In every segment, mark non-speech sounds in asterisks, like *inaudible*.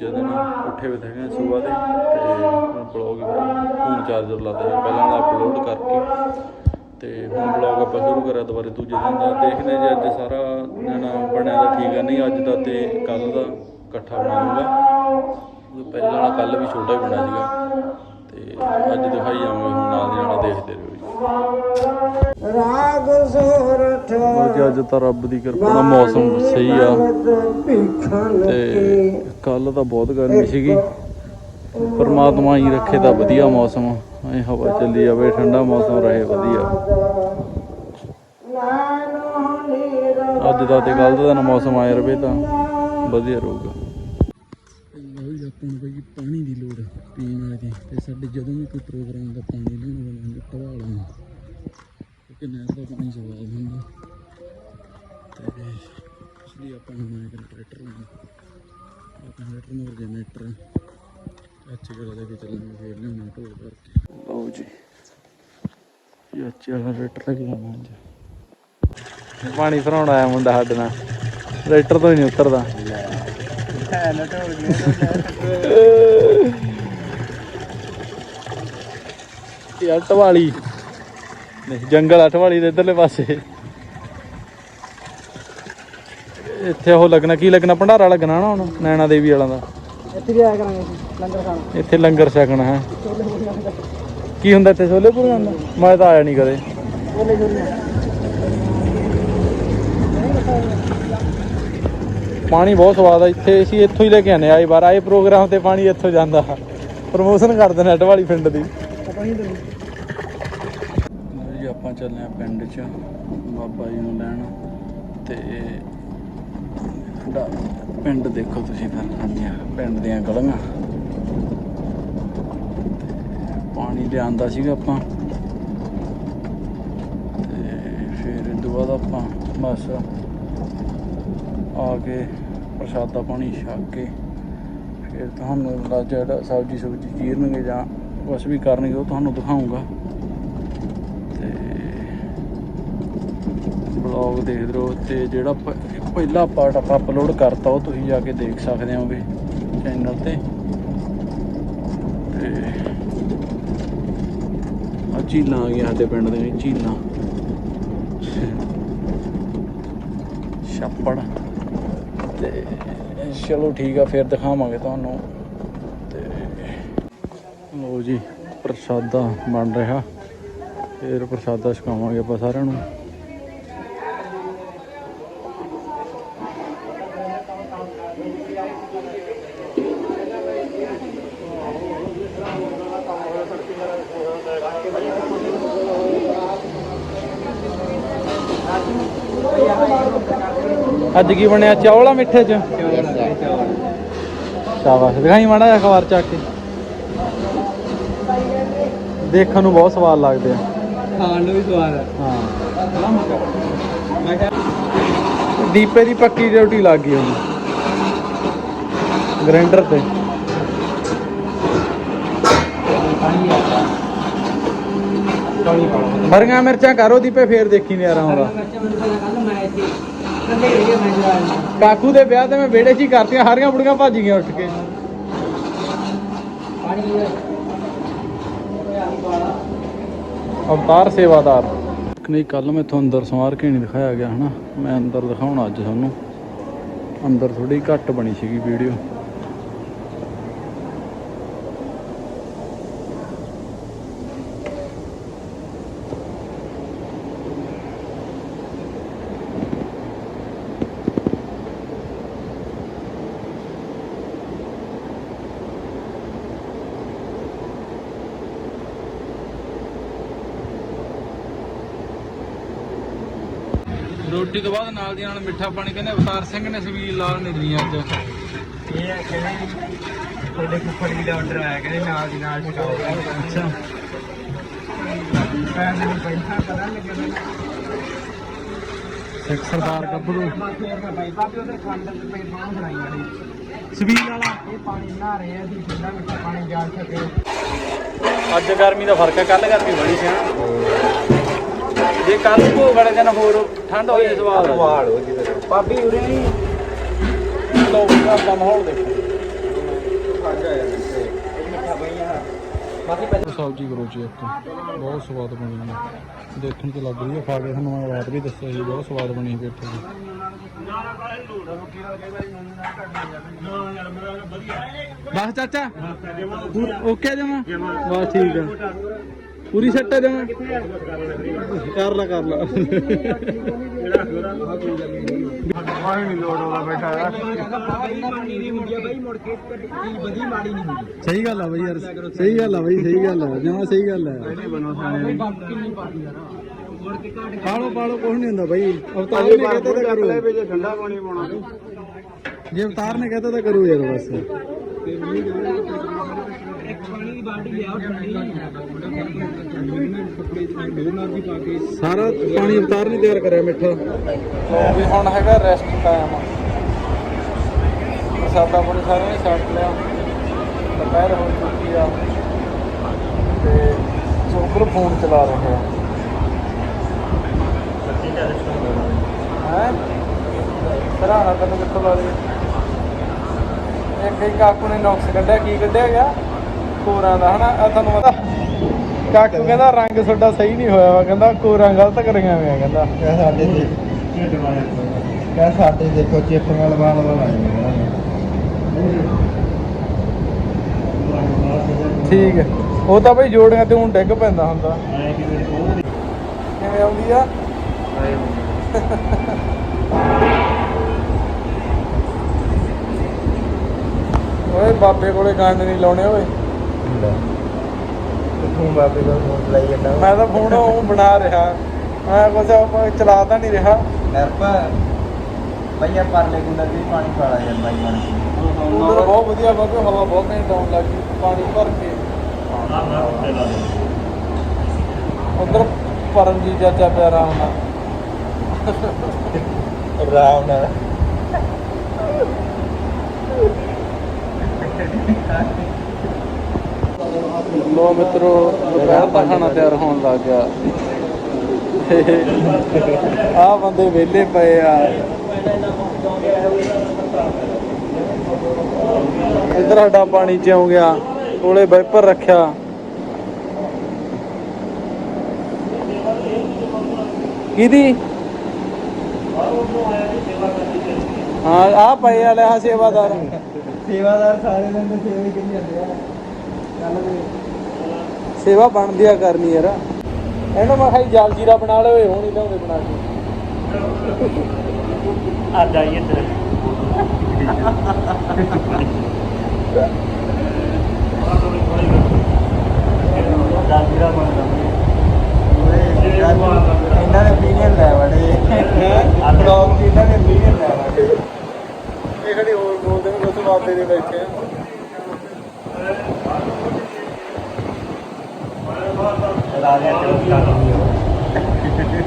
ਦੂਜੇ ਦਿਨ ਉੱਠੇ ਹੋਏ ਹੈਗੇ ਸਵੇਰ ਦੇ ਤੇ ਹੁਣ ਬਲੌਗ ਫੋਨ ਚਾਰਜਰ ਲਾਤੇ ਸੀ ਪਹਿਲਾਂ ਵਾਲਾ ਅਪਲੋਡ ਕਰਕੇ। ਤੇ ਹੁਣ ਬਲੌਗ ਆਪਾਂ ਸ਼ੁਰੂ ਕਰਿਆ ਦੁਬਾਰੇ ਦੂਜੇ ਦਿਨ ਦਾ। ਦੇਖਦੇ ਜੇ, ਅੱਜ ਸਾਰਾ ਦਿਨ ਬਣਿਆ ਤਾਂ ਠੀਕ ਆ, ਨਹੀਂ ਅੱਜ ਦਾ ਤੇ ਕੱਲ ਦਾ ਇਕੱਠਾ ਬਣਾ ਲੂੰਗਾ ਪਹਿਲਾਂ ਵਾਲਾ ਕੱਲ ਵੀ ਛੋਟਾ ਹੀ ਬਣਿਆ ਸੀਗਾ। ਤੇ ਅੱਜ ਦਿਖਾਈ ਜਾਵਾਂਗੇ, ਹੁਣ ਨਾਲ ਦੀ ਨਾਲ ਦੇਖਦੇ ਰਹੋ। ਰਾਗ ਸੋਰਠ ਬਾਕੀ ਅੱਜ ਤਾਂ ਰੱਬ ਦੀ ਕਿਰਪਾ ਨਾਲ ਮੌਸਮ ਸਹੀ ਆ। ਤੇ ਕੱਲ ਤਾਂ ਬਹੁਤ ਗਰਮੀ ਸੀਗੀ। ਪਰਮਾਤਮਾ ਹੀ ਰੱਖੇ ਤਾਂ ਵਧੀਆ ਮੌਸਮ। ਐ ਹਵਾ ਚੱਲੀ ਜਾਵੇ ਠੰਡਾ ਮੌਸਮ ਰਹੇ ਵਧੀਆ। ਅੱਜ ਦਾ ਤੇ ਕੱਲ ਦਾ ਮੌਸਮ ਆਇਆ ਰਵੇ ਤਾਂ ਵਧੀਆ ਰਹੂਗਾ। ਲਓ ਆਪਾਂ ਨੂੰ ਪਾਣੀ ਦੀ ਲੋੜ ਪੀਣ ਵਾਲੀ ਦੀ। ਤੇ ਸਾਡੇ ਜਦੋਂ ਵੀ ਕੋਈ ਪ੍ਰੋਗਰਾਮ ਦਾ ਪਾਣੀ ਲੈਣ ਵਾਲਾ ਹੁੰਦਾ ਢਵਾਲ ਨੂੰ ਕਿਉਂਕਿ ਨਹਿਰ ਦਾ ਪਾਣੀ ਸਵਾਦ ਹੁੰਦਾ ਤੇ ਇਸ ਲਈ ਆਪਾਂ ਨੂੰ ਆਇਆ ਜਨਰੇਟਰ ਨੂੰ। ਆਪਾਂ ਜਨਰੇਟਰ ਨੂੰ ਜਨਰੇਟਰ ਅੱਛੇ ਜਗ੍ਹਾ ਦੇ ਵਿੱਚ ਚੱਲਾਂਗੇ ਫੇਰ ਲਿਆਉਣਾ ਢੋਲ ਕਰਕੇ। ਲਓ ਜੀ। ਇਹ ਅੱਛੇ ਜਨਰੇਟਰ ਲੈ ਕੇ ਅੱਜ। ਪਾਣੀ ਭਰਾਉਣ ਆਇਆ ਮੁੰਡਾ ਸਾਡੇ ਨਾਲ। ਟਰੈਕਟਰ ਤੋਂ ਹੀ ਨਹੀਂ ਉਤਰਦਾ। ਅਟਵਾਲੀ ਨਹੀਂ ਜੰਗਲ ਅਟਵਾਲੀ ਦੇ ਇਧਰਲੇ ਪਾਸੇ। ਇੱਥੇ ਉਹ ਲੱਗਣਾ ਕੀ ਲੱਗਣਾ? ਭੰਡਾਰਾ ਲੱਗਣਾ ਨਾ ਹੁਣ ਨੈਣਾ ਦੇਵੀ ਵਾਲਾ ਦਾ। ਇੱਥੇ ਵੀ ਆਇਆ ਕਰਾਂਗੇ ਲੰਗਰ ਖਾਣਾ। ਇੱਥੇ ਲੰਗਰ ਛਕਣਾ ਹੈ। ਕੀ ਹੁੰਦਾ ਇੱਥੇ ਛੋਲੇ ਪੂਰੇ ਹੁੰਦਾ ਮੈਂ ਤਾਂ ਆਇਆ ਨਹੀਂ ਕਦੇ। ਪਾਣੀ ਬਹੁਤ ਸਵਾਦ ਆ ਇੱਥੇ ਅਸੀਂ ਇੱਥੋਂ ਹੀ ਲੈ ਕੇ ਆਨੇ ਆਏ ਵਾਰ ਆਏ ਪ੍ਰੋਗਰਾਮ ਤੇ ਪਾਣੀ ਇੱਥੋਂ ਜਾਂਦਾ। ਪ੍ਰਮੋਸ਼ਨ ਕਰਦੇ ਨੇ ਅਟਵਾਲੀ ਪਿੰਡ ਦੀ। ਪਤਾ ਨਹੀਂ ਤੈਨੂੰ ਜੀ ਆਪਾਂ ਚੱਲੇ ਆ ਪਿੰਡ 'ਚ ਬਾਬਾ ਜੀ ਨੂੰ ਲੈਣ। ਤੇ ਪਿੰਡ ਦੇਖੋ ਤੁਸੀਂ ਫਿਰ ਪਿੰਡ ਦੀਆਂ ਗਲੀਆਂ। ਪਾਣੀ ਲਿਆਂਦਾ ਸੀਗਾ ਆਪਾਂ। ਤੇ ਫਿਰ ਇਹ ਤੋਂ ਬਾਅਦ ਆਪਾਂ ਬਸ ਆ ਕੇ ਪ੍ਰਸ਼ਾਦਾ ਪਾਣੀ ਛਕ ਕੇ ਫਿਰ ਤੁਹਾਨੂੰ ਲਾ ਜਿਹੜਾ ਸਬਜ਼ੀ ਸੁਬਜ਼ੀ ਚੀਰਨਗੇ ਜਾਂ ਕੁਛ ਵੀ ਕਰਨਗੇ ਉਹ ਤੁਹਾਨੂੰ ਦਿਖਾਉਂਗਾ ਤੇ ਬਲੌਗ ਦੇਖਦੇ ਰਹੋ ਤੇ ਜਿਹੜਾ ਪ- ਪਹਿਲਾ ਪਾਰਟ ਆਪਾਂ ਅਪਲੋਡ ਕਰਤਾ, ਉਹ ਤੁਸੀਂ ਜਾ ਕੇ ਦੇਖ ਸਕਦੇ ਹੋਗੇ ਚੈਨਲ ਤੇ। ਤੇ ਆ ਝੀਲਾਂ ਆ ਗਈਆਂ ਸਾਡੇ ਪਿੰਡ ਦੇ ਵਿੱਚ, ਝੀਲਾਂ। ਛੱਪੜ। ਤੇ ਚਲੋ ਠੀਕ ਆ, ਫਿਰ ਦਿਖਾਵਾਂਗੇ ਤੁਹਾਨੂੰ ਤੇ ਲੋ ਜੀ, ਪ੍ਰਸ਼ਾਦਾ ਬਣ ਰਿਹਾ। ਫਿਰ ਪ੍ਰਸ਼ਾਦਾ ਛਕਾਵਾਂਗੇ ਆਪਾਂ ਸਾਰਿਆਂ ਨੂੰ। ਅੱਜ ਕੀ ਬਣਿਆ? ਚੌਲ ਆ ਮਿੱਠੇ ਚ? ਸ਼ਾਬਾਸ਼। ਦਿਖਾਈ ਮਾੜਾ ਜਿਹਾ ਅਖਬਾਰ ਚੱਕ ਕੇ। ਦੇਖਣ ਨੂੰ ਬਹੁਤ ਸਵਾਦ ਲੱਗਦੇ ਆ। ਖਾਣ ਨੂੰ ਵੀ ਸਵਾਦ ਹੈ। ਹਾਂ ਦੀਪੇ ਦੀ ਪੱਕੀ ਡਿਊਟੀ ਲੱਗ ਗਈ ਹੁਣ। ਗ੍ਰਾਈਂਡਰ ਤੇ। ਹਰੀਆਂ ਮਿਰਚਾਂ ਕਰੋ ਦੀਪੇ ਫੇਰ ਦੇਖੀ ਨਹੀਂ ਆ ਰਹਾ ਹੁੰਦਾ ਕਾਕੂ ਦੇ ਵਿਆਹ ਤੇ ਮੈਂ ਵਿਹੜੇ 'ਚ ਹੀ ਕਰਤੀਆਂ, ਹਾਰੀਆਂ ਬੁੜੀਆਂ ਭੱਜ ਗਈਆਂ ਉੱਠ ਕੇ। ਅਵਤਾਰ ਸੇਵਾਦਾਰ। ਨਹੀਂ ਕੱਲ ਮੈਂ ਤੁਹਾਨੂੰ ਅੰਦਰ ਸਵਾਰ ਕੇ ਨਹੀਂ ਦਿਖਾਇਆ ਗਿਆ, ਹਨਾ? ਮੈਂ ਅੰਦਰ ਦਿਖਾਉਣਾ ਅੱਜ ਤੁਹਾਨੂੰ। ਅੰਦਰ ਥੋੜੀ ਘੱਟ ਬਣੀ ਸੀਗੀ ਵੀਡੀਓ ਰੋਟੀ ਤੋਂ ਬਾਅਦ ਨਾਲ ਦੀ ਨਾਲ ਮਿੱਠਾ ਪਾਣੀ ਕਹਿੰਦੇ ਅਵਤਾਰ ਸਿੰਘ ਨੇ ਸਵੀਲ ਲਾਲ ਨਿਕਲੀ ਅੱਜ। ਇਹ ਹੈ ਕਹਿੰਦੇ ਤੁਹਾਡੇ ਫੁੱਫੜ ਜੀ ਦਾ ਆਰਡਰ ਆਇਆ ਕਹਿੰਦੇ ਨਾਲ ਦੀ ਨਾਲ ਛਕਾਓ। ਅੱਛਾ। ਪੈਸੇ ਨੂੰ ਪੈਸਾ ਪਤਾ ਲੱਗਿਆ ਸਿੱਖ ਸਰਦਾਰ ਗੱਭਰੂ। ਮਾਥੇ ਮੈਂ ਭਾਈ ਪਾਪੇ ਉਹਦੇ ਖੰਡ ਦੇ ਪੇਟ ਬਾਹਰ ਬਣਾਈ ਵਾਲੀ। ਸਵੀਲ ਵਾਲਾ। ਇਹ ਪਾਣੀ ਨਹਾ ਰਹੇ ਆ ਅਸੀਂ ਠੰਡਾ ਮਿੱਠਾ ਪਾਣੀ ਜਾਲ ਸਕੇ। ਅੱਜ ਗਰਮੀ ਦਾ ਫ਼ਰਕ ਹੈ ਕੱਲ ਗਰਮੀ ਬੜੀ ਸੀ ਹਨਾ ਜੇ ਕੱਲ ਭੋਗ ਵਾਲੇ ਦਿਨ ਹੋਰ ਠੰਡ ਹੋ ਜਾਏ ਸਵਾਦ ਆ ਹੋ ਜੀ ਭਾਬੀ ਉਰੇ ਨਹੀਂ। ਲੋਕ ਦਾ। ਮਾਹੌਲ ਦੇਖੋ ਸਬਜ਼ੀ ਕਰੋ ਜੀ ਇੱਕ। ਬਹੁਤ ਸਵਾਦ ਬਣੀ ਹੈ। ਦੇਖਣ 'ਚ ਲੱਗ ਰਹੀ ਹੈ ਖਾ ਕੇ ਤੁਹਾਨੂੰ ਮੈਂ ਰਾਤ ਵੀ ਦੱਸਿਆ ਸੀ ਬਹੁਤ ਸਵਾਦ ਬਣੀ ਪੇਠੇ ਦੀ। ਬਸ ਚਾਚਾ ਓਕੇ ਜਮਾ ਬਸ ਠੀਕ ਆ। ਪੂਰੀ ਸੈੱਟ ਹੈ ਜਮਾ। ਕਰ ਲਾ ਕਰ ਲਾ। ਨਹੀਂ ਲੋੜ ਬੈਠਾ ਸਹੀ ਗੱਲ ਆ ਬਈ ਯਾਰ ਸਹੀ ਗੱਲ ਆ ਬਈ ਸਹੀ ਗੱਲ ਆ। ਜਮਾ ਸਹੀ ਗੱਲ ਆ। ਪਾਲੋ ਪਾਲੋ ਕੁਝ ਨਹੀਂ ਹੁੰਦਾ ਬਈ। ਅਵਤਾਰ ਨੇ ਕਹਤਾ ਤਾਂ ਕਰੋ। ਵਿੱਚ ਠੰਡਾ ਪਾਣੀ ਪਾਉਣਾ। ਜੇ ਅਵਤਾਰ ਨੇ ਕਹਤਾ ਤਾਂ ਕਰੋ ਯਾਰ ਬਸ। ਦੀ ਬਾਲਟੀ ਲਿਆਓ ਠੰਡੀ ਦੋ ਦੀ ਸਾਰਾ ਪਾਣੀ ਅਵਤਾਰ ਨੇ ਤਿਆਰ ਕਰਿਆ ਮਿੱਠਾ। ਵੀ ਹੁਣ ਹੈਗਾ ਰੈਸਟ ਟਾਈਮ ਸਾਡਾ ਪੁਰੇ ਸਾਰਿਆਂ ਨੇ ਛੱਡ ਲਿਆ। ਦੁਪਹਿਰ ਹੋ ਚੁੱਕੀ ਆ। ਤੇ ਚੋਕਰ ਫੋਨ ਚਲਾ ਰਿਹਾ ਹੈ? ਸਰਾਣਾ ਤੈਨੂੰ ਕਿੱਥੋਂ ਲਾ ਲਈ ਇੱਕ ਹੀ ਕਾਕੂ ਨੇ ਨੁਕਸ ਕੱਢਿਆ ਕੀ ਕੱਢਿਆ ਗਿਆ? ਕੋਰਾਂ ਦਾ ਹਨਾ? ਆ ਤੁਹਾਨੂੰ ਪਤਾ ਕਾਕੂ ਕਹਿੰਦਾ ਰੰਗ ਤੁਹਾਡਾ ਸਹੀ ਨਹੀਂ ਹੋਇਆ ਵਾ ਕਹਿੰਦਾ ਕੋਰਾਂ ਗਲਤ ਕਰੀਆਂ ਹੋਈਆਂ ਕਹਿੰਦਾ। ਕਹ ਸਾਡੇ ਤੇ ਕਹ ਸਾਡੇ ਦੇਖੋ ਚਿੱਪੀਆਂ ਲਵਾ ਲਵਾ ਲਾਈਆਂ ਠੀਕ ਹੈ। ਉਹ ਤਾਂ ਬਈ ਜੋੜੀਆਂ ਤੇ ਹੁਣ ਡਿੱਗ ਪੈਂਦਾ ਹੁੰਦਾ। ਕਿਵੇਂ ਆਉਂਦੀ ਆ? ਓਏ ਬਾਬੇ ਕੋਲੇ ਗੰਡ ਨਹੀਂ ਲਾਉਣੇ ਓਏ। ਤੂੰ ਬਾਬੇ ਦਾ ਫੋਨ ਲਾਈ ਜਾਂਦਾ। ਮੈਂ ਤਾਂ ਫੋਨ ਉਹ ਬਣਾ ਰਿਹਾ। ਮੈਂ ਕੁਝ ਚਲਾ ਤਾਂ ਨਹੀਂ ਰਿਹਾ। ਨਰਪਾ ਭਈਆ ਪਰਲੇ ਗੁੰਡਾ ਵੀ ਪਾਣੀ ਪਾਲਾ ਜਾਂਦਾ ਹੀ ਪਾਣੀ ਕੂਲਰ ਬਹੁਤ ਵਧੀਆ ਬਾਬੇ ਹਵਾ ਬਹੁਤ ਘੈਂਟ ਆਉਣ ਲੱਗ ਪਾਣੀ ਭਰ ਕੇ। ਉਧਰ ਪਰਮਜੀਤ ਚਾਚਾ ਪਿਆਰਾ ਆਉਣਾ ਰਾਮ ਨਾਲ। *laughs* ਲੋ ਮਿੱਤਰੋ, ਦੁਪਹਿਰ ਦਾ ਖਾਣਾ ਤਿਆਰ ਹੋਣ ਲੱਗ ਗਿਆ। ਆ ਬੰਦੇ ਵਿਹਲੇ ਪਏ ਆ। ਇੱਧਰ ਸਾਡਾ ਪਾਣੀ ਚਿਉਂ ਗਿਆ, ਕੋਲੇ ਵਾਈਪਰ ਰੱਖਿਆ। ਕਿਹਦੀ? ਹਾਂ, ਆ ਪਏ ਵਾਲੇ ਆ ਸੇਵਾਦਾਰ। ਸੇਵਾਦਾਰ ਸਾਰੇ ਦਿਨ ਦੇ ਸੇਵਾ ਹੀ ਕਰੀ ਜਾਂਦੇ ਆ। ਚੱਲ ਵੀ ਸੇਵਾ ਬਣਦੀ ਆ ਕਰਨੀ ਯਾਰ। ਇਹਨੂੰ ਮੈਂ ਖਾਈ ਜਲ ਜੀਰਾ ਬਣਾ ਲਵੇ ਹੁਣ ਹੀ ਲਿਆਉਂਦੇ ਬਣਾ ਕੇ। ਆ ਜਾਈਏ ਇੱਧਰ। ਇਹਨਾਂ ਨੇ opinion ਲੈ ਵੜੇ। ਆ ਬਲੌਗ ਦੀ ਇਹਨਾਂ ਨੇ opinion ਲੈ ਵੜੇ। ਇਹ ਖੜੀ ਹੋਰ ਬੋਲਦੇ ਨੇ ਬਸ ਬਾਤੇ ਦੇ ਬੈਠੇ ਆ। ਰਾਜਾ ਚੌਥਾ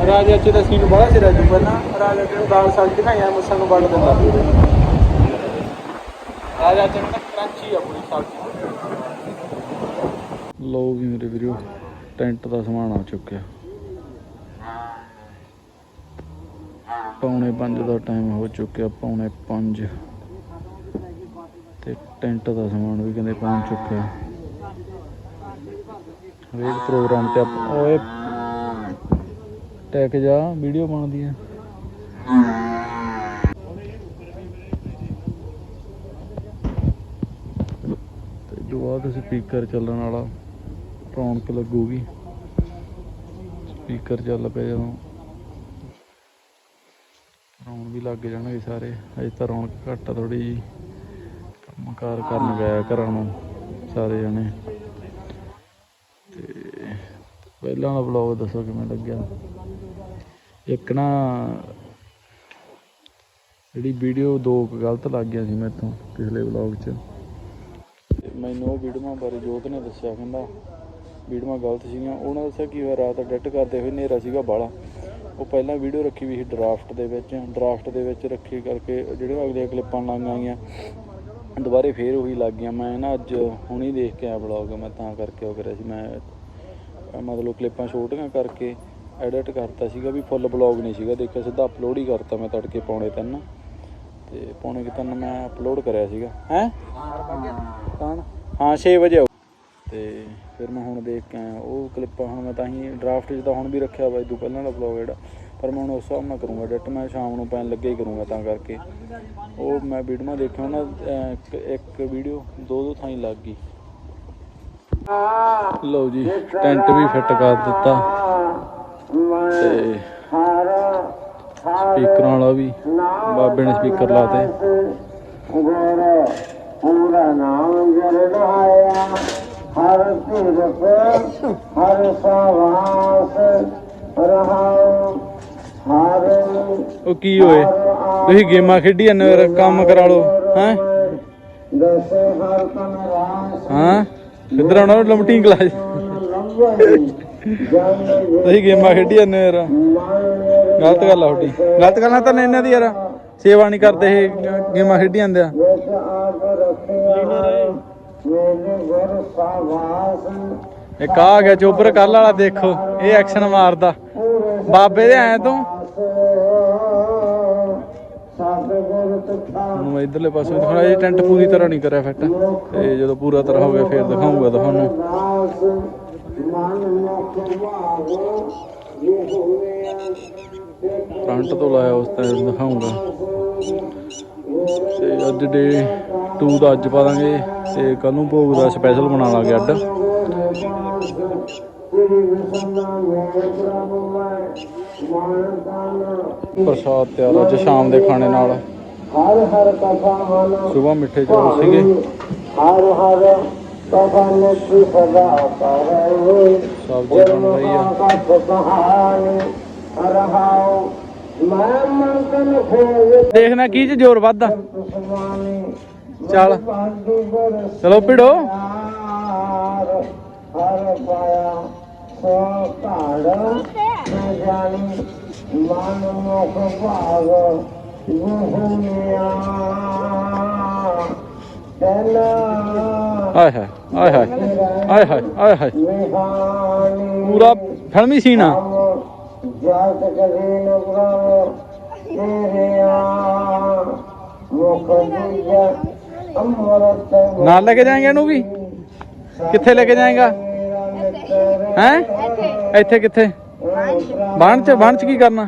ਰਾਜਾ ਚ ਦਾ ਸੀਨ ਬੜਾ ਸੀ ਰਾਜੂ ਪਹਿਲਾਂ ਰਾਜਾ ਚ ਨੂੰ ਦਾਲ ਸਬਜ਼ੀ ਦਿਖਾਈਆਂ ਮੁੱਸਾਂ ਨੂੰ ਵੱਢ ਦਿੰਦਾ। ਰਾਜਾ ਚ ਨਾ ਕਰੰਚੀ ਆ ਪੂਰੀ ਸਬਜ਼ੀ ਲੋ ਵੀ ਮੇਰੇ ਵੀਰੋ, ਟੈਂਟ ਦਾ ਸਮਾਨ ਆ ਚੁੱਕਿਆ। ਪੌਣੇ 5 ਦਾ ਟਾਈਮ ਹੋ ਚੁੱਕਿਆ, ਪੌਣੇ 5 ਤੇ ਟੈਂਟ ਦਾ ਸਮਾਨ ਵੀ ਕਹਿੰਦੇ ਪਹੁੰਚ ਚੁੱਕਿਆ ਹਰੇਕ ਪ੍ਰੋਗਰਾਮ ਤੇ ਓਏ। ਟੈਕ ਜਾ, ਵੀਡੀਓ ਬਣਦੀ ਹੈ ਤੇ ਜੋ ਬਾਅਦ ਸਪੀਕਰ ਚੱਲਣ ਵਾਲਾ, ਰੌਣਕ ਲੱਗੂਗੀ। ਸਪੀਕਰ ਚੱਲ ਪਿਆ ਜਦੋਂ ਰੌਣ ਵੀ ਲੱਗ ਜਾਣਗੇ ਸਾਰੇ। ਅਜੇ ਤਾਂ ਰੌਣਕ ਘੱਟ ਆ ਥੋੜੀ ਜੀ ਕੰਮਕਾਰ ਕਰਨ ਗਿਆ ਘਰਾਂ ਨੂੰ ਸਾਰੇ ਜਣੇ। ਤੇ ਪਹਿਲਾਂ ਦਾ ਵਲੌਗ ਦੱਸੋ ਕਿਵੇਂ ਲੱਗਿਆ? ਇੱਕ ਨਾ ਜਿਹੜੀ ਵੀਡੀਓ ਦੋ ਕੁ ਗਲਤ ਲੱਗ ਗਿਆ ਸੀ ਮੈਥੋਂ ਪਿਛਲੇ ਵਲੌਗ 'ਚ। ਤੇ ਮੈਨੂੰ ਉਹ ਵੀਡੀਓਆਂ ਬਾਰੇ ਜੋਤ ਨੇ ਦੱਸਿਆ, ਕਹਿੰਦਾ ਵੀਡੀਓਆਂ ਗਲਤ ਸੀਗੀਆਂ। ਉਹਨਾਂ ਦੱਸਿਆ ਕੀ ਹੋਇਆ ਰਾਤ ਐਡਿਟ ਕਰਦੇ ਹੋਏ ਹਨੇਰਾ ਸੀਗਾ ਬਾਲਾ ਉਹ ਪਹਿਲਾਂ ਵੀਡੀਓ ਰੱਖੀ ਵੀ ਸੀ ਡਰਾਫਟ ਦੇ ਵਿੱਚ ਡਰਾਫਟ ਦੇ ਵਿੱਚ ਰੱਖੀ ਕਰਕੇ ਜਿਹੜੀਆਂ ਅਗਲੀਆਂ ਕਲਿੱਪਾਂ ਲਾਈਆਂ ਗਈਆਂ। ਦੁਬਾਰੇ ਫੇਰ ਉਹੀ ਲੱਗ ਗਿਆ। ਮੈਂ ਨਾ ਅੱਜ ਹੁਣੀ ਦੇਖ ਕੇ ਆਇਆ ਵਲੌਗ ਮੈਂ ਤਾਂ ਕਰਕੇ ਉਹ ਕਰਿਆ ਸੀ। ਮੈਂ ਮਤਲਬ ਕਲਿੱਪਾਂ ਛੋਟੀਆਂ ਕਰਕੇ ਐਡਿਟ ਕਰਤਾ ਸੀਗਾ ਵੀ ਫੁੱਲ ਬਲੌਗ ਨਹੀਂ ਸੀਗਾ, ਦੇਖਿਆ ਸਿੱਧਾ ਅਪਲੋਡ ਹੀ ਕਰਤਾ ਮੈਂ ਤੜਕੇ ਪੌਣੇ ਤਿੰਨ। ਤੇ ਪੌਣੇ ਕੁ ਤਿੰਨ ਮੈਂ ਅਪਲੋਡ ਕਰਿਆ ਸੀਗਾ। ਹੈ? ਕੌਣ ਹਾਂ 6 ਵਜੇ ਆਊ। ਤੇ ਫਿਰ ਮੈਂ ਹੁਣ ਦੇਖ ਕੇ ਆਇਆ। ਉਹ ਕਲਿੱਪਾਂ ਹੁਣ ਮੈਂ ਤਾਂ ਹੀ ਡਰਾਫਟ 'ਚ ਤਾਂ ਹੁਣ ਵੀ ਰੱਖਿਆ ਵਾ ਇਦੋਂ ਪਹਿਲਾਂ ਦਾ ਵਲੌਗ ਜਿਹੜਾ। ਪਰ ਮੈਂ ਹੁਣ ਉਸ ਹਿਸਾਬ ਨਾਲ ਕਰੂੰਗਾ ਐਡਿਟ ਮੈਂ ਸ਼ਾਮ ਨੂੰ ਪੈਣ ਲੱਗੇ ਹੀ ਕਰੂੰਗਾ ਤਾਂ ਕਰਕੇ। ਉਹ ਮੈਂ ਵੀਡੀਓ ਦੇਖਿਆ ਉਹਨਾਂ ਇੱਕ ਵੀਡੀਓ ਦੋ ਦੋ ਥਾਂ ਲੱਗ ਗਈ। ਲਓ ਜੀ, ਟੈਂਟ ਵੀ ਫਿੱਟ ਕਰ ਦਿੱਤਾ। ਤੇ ਸਪੀਕਰਾਂ ਵਾਲਾ ਵੀ, ਬਾਬੇ ਨੇ ਸਪੀਕਰ ਲਾਤੇ ਪੂਰਾ ਨਾਮ ਜਰਨਾਇਆ ਹਰ ਤੀਰਥ, ਹਰ ਸਵਾਸ ਰਹਾਉ। ਉਹ ਕੀ ਹੋਏ ਤੁਸੀਂ ਗੇਮਾਂ ਖੇਡੀ ਜਾਂਦੇ ਹੋ ਯਾਰ, ਕੰਮ ਕਰਾ ਲਓ ਹੈ? ਦਸੇ ਹਰ ਹਾਂ? ਕਿੱਧਰ ਆਉਣਾ ਲਮਟੀ ਕਲਾਸ ਤੁਸੀਂ ਗੇਮਾਂ ਖੇਡੀ ਜਾਂਦੇ ਹੋ ਯਾਰ। ਗਲਤ ਗੱਲ ਆ ਤੁਹਾਡੀ। ਗਲਤ ਗੱਲਾਂ ਆ ਤਾਂ ਇਹਨਾਂ ਦੀ ਯਾਰ। ਸੇਵਾ ਨਹੀਂ ਕਰਦੇ ਇਹ ਗੇਮਾਂ ਖੇਡੀ ਜਾਂਦੇ ਆ। ਜਿਸ ਇੱਕ ਆ ਗਿਆ ਚੋਬਰ ਕੱਲ ਵਾਲਾ ਦੇਖੋ ਇਹ ਐਕਸ਼ਨ ਮਾਰਦਾ। ਬਾਬੇ ਦੇ ਆਏ ਤੂੰ। ਤੁਖਾ ਹੁਣ ਮੈਂ ਇਧਰਲੇ ਪਾਸੇ ਦਿਖਾਉਣਾ, ਇਹ ਟੈਂਟ ਪੂਰੀ ਤਰ੍ਹਾਂ ਨਹੀਂ ਕਰਿਆ ਫਿੱਟ। ਤੇ ਜਦੋਂ ਪੂਰਾ ਤਰ੍ਹਾਂ ਹੋ ਗਿਆ ਫੇਰ ਦਿਖਾਉਂਗਾ ਤੁਹਾਨੂੰ। ਫਰੰਟ ਤੋਂ ਲਾਇਆ ਉਸ ਟਾਈਮ ਦਿਖਾਉਂਗਾ। ਤੇ ਅੱਜ ਡੇ 2 ਦਾ ਅੱਜ ਪਾ ਦਾਂਗੇ, ਤੇ ਕੱਲ ਨੂੰ ਭੋਗ ਦਾ ਸਪੈਸ਼ਲ ਬਣਾ ਲਾਂਗੇ ਅੱਡ ਪ੍ਰਸਾਦ ਤਿਆਰ ਅੱਜ ਸ਼ਾਮ ਦੇ ਖਾਣੇ ਨਾਲ। ਹਰ ਹਰ ਕਥਾ ਮਨ ਸਵੇਰ ਮਿੱਠੇ ਚੌਲ ਸੀਗੇ। ਹਰ ਹਰ ਕਥਾ ਨਿਤ ਸਦਾ ਕਰੇ ਸਬਜ਼ੀ ਬਣ ਰਹੀ ਆ। ਕਹਾਣੀ ਰਹਾਉ ਮੈਂ ਮਨ ਤਨ ਖੋਜ ਦੇਖਣਾ ਕੀ ਚ ਜ਼ੋਰ ਵੱਧਦਾ। ਚੱਲ। ਚਲੋ ਭਿੜੋ। ਹਰ ਪਾਇਆ ਸੋ ਘਾੜ ਮੈਂ ਜਾਣੀ ਮਨ ਮੁਖ ਭਾਗ ਆਏ ਹਾਏ ਆਏ ਹਾਏ ਆਏ ਹਾਏ ਆਏ ਹਾਏ। ਨਿਹਾਨੀ ਪੂਰਾ ਫਿਲਮੀ ਸੀਨ ਆ। ਕਦੇ ਨਾਲ ਲੈ ਕੇ ਜਾਏਗਾ ਇਹਨੂੰ ਵੀ? ਕਿੱਥੇ ਲੈ ਕੇ ਜਾਏਗਾ? ਹੈ? ਇੱਥੇ ਕਿੱਥੇ? ਬਾਣ ਚ। ਬਾਣ ਚ ਕੀ ਕਰਨਾ?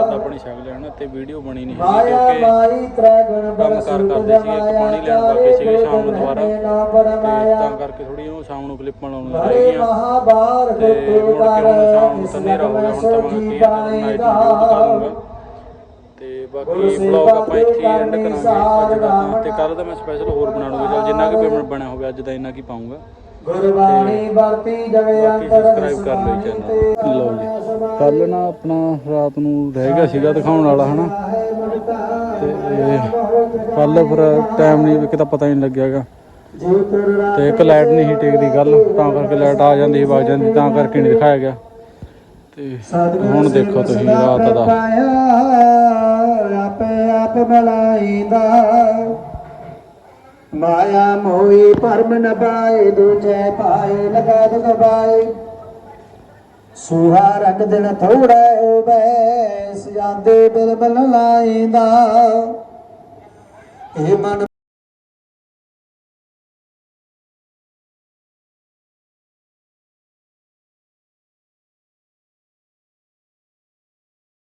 ਨੇ ਲੈਣਾ ਤੇ ਵੀਡੀਓ ਬਣੀ ਨਹੀਂ ਸੀ ਕਿਉਂਕਿ ਮਾਈ ਤ੍ਰੈ ਗੁਣ ਕੰਮ ਕਾਰ ਕਰਦੇ ਸੀ, ਇੱਕ ਪਾਣੀ ਲੈਣ ਬਾਕੀ ਸੀਗੇ ਸ਼ਾਮ ਨੂੰ ਦੁਬਾਰਾ। ਨਾ ਤੇ ਤਾਂ ਕਰਕੇ ਥੋੜੀ ਉਹ ਸ਼ਾਮ ਨੂੰ ਕਲਿੱਪਾਂ ਰਹਿ ਹਰੇ ਗਈਆਂ। ਮਹਾਬਾਰ ਤੇ ਮੁੜ ਕੇ ਹੁਣ ਸ਼ਾਮ ਨੂੰ ਤਾਂ ਹੋ ਗਿਆ ਹੁਣ ਤਾਂ ਮੈਂ ਕੀ ਨਾਈਟ ਵੀਡੀਓ ਤੇ ਬਾਕੀ ਵਲੌਗ ਆਪਾਂ ਇੱਥੇ ਐਂਡ ਕਰਾਂਗੇ ਅੱਜ ਦਾ ਤੇ। ਕੱਲ ਦਾ ਮੈਂ ਸਪੈਸ਼ਲ ਹੋਰ ਬਣਾ ਲੂੰਗਾ ਚਲ ਜਿੰਨਾ ਕੁ ਪੇਮੈਂਟ ਬਣਿਆ ਹੋਵੇ ਅੱਜ ਦਾ ਇੰਨਾ ਕੀ ਪਾਉਂਗਾ ਗੁਰਬਾਣੀ ਵਰਤੀ ਜਵੇ ਬਾਕੀ ਅੰਤਰ ਸਬਸਕ੍ਰਾਈਬ ਕਰ ਲਓ ਚੈਨਲ ਲਓ ਜੀ। ਕੱਲ ਨਾ ਆਪਣਾ ਰਾਤ ਨੂੰ ਰਹਿ ਗਿਆ ਸੀਗਾ ਦਿਖਾਉਣ ਵਾਲਾ ਹਨਾ? ਤੇ ਕੱਲ ਫਿਰ ਟਾਈਮ ਨਹੀਂ ਕਿਤਾ ਪਤਾ ਹੀ ਨਹੀਂ ਲੱਗਿਆਗਾ। ਤੇ ਇੱਕ ਲਾਈਟ ਨਹੀਂ ਸੀ ਟਿਕਦੀ ਕੱਲ ਤਾਂ ਕਰਕੇ ਲਾਈਟ ਆ ਜਾਂਦੀ ਵਗ ਜਾਂਦੀ ਤਾਂ ਕਰਕੇ ਨਹੀਂ ਦਿਖਾਇਆ ਗਿਆ। ਤੇ ਹੁਣ ਦੇਖੋ ਤੁਸੀਂ ਰਾਤ ਦਾ। ਆਪੇ ਆਪ ਬਲਾਈਂਦਾ ਮਾਇਆ ਮੋਈ ਪਰਮ ਨ ਪਾਏ, ਦੂਜੇ ਪਾਏ, ਲਗਾ ਦਗਾਏ ਸੁਹਾ ਰੰਗ ਦਿਨ ਥੋੜਾ ਹੋਵੇ ਸਜਾਦੇ ਬਿਲਬਲ ਲਾਈਂਦਾ ਇਹ ਮਨ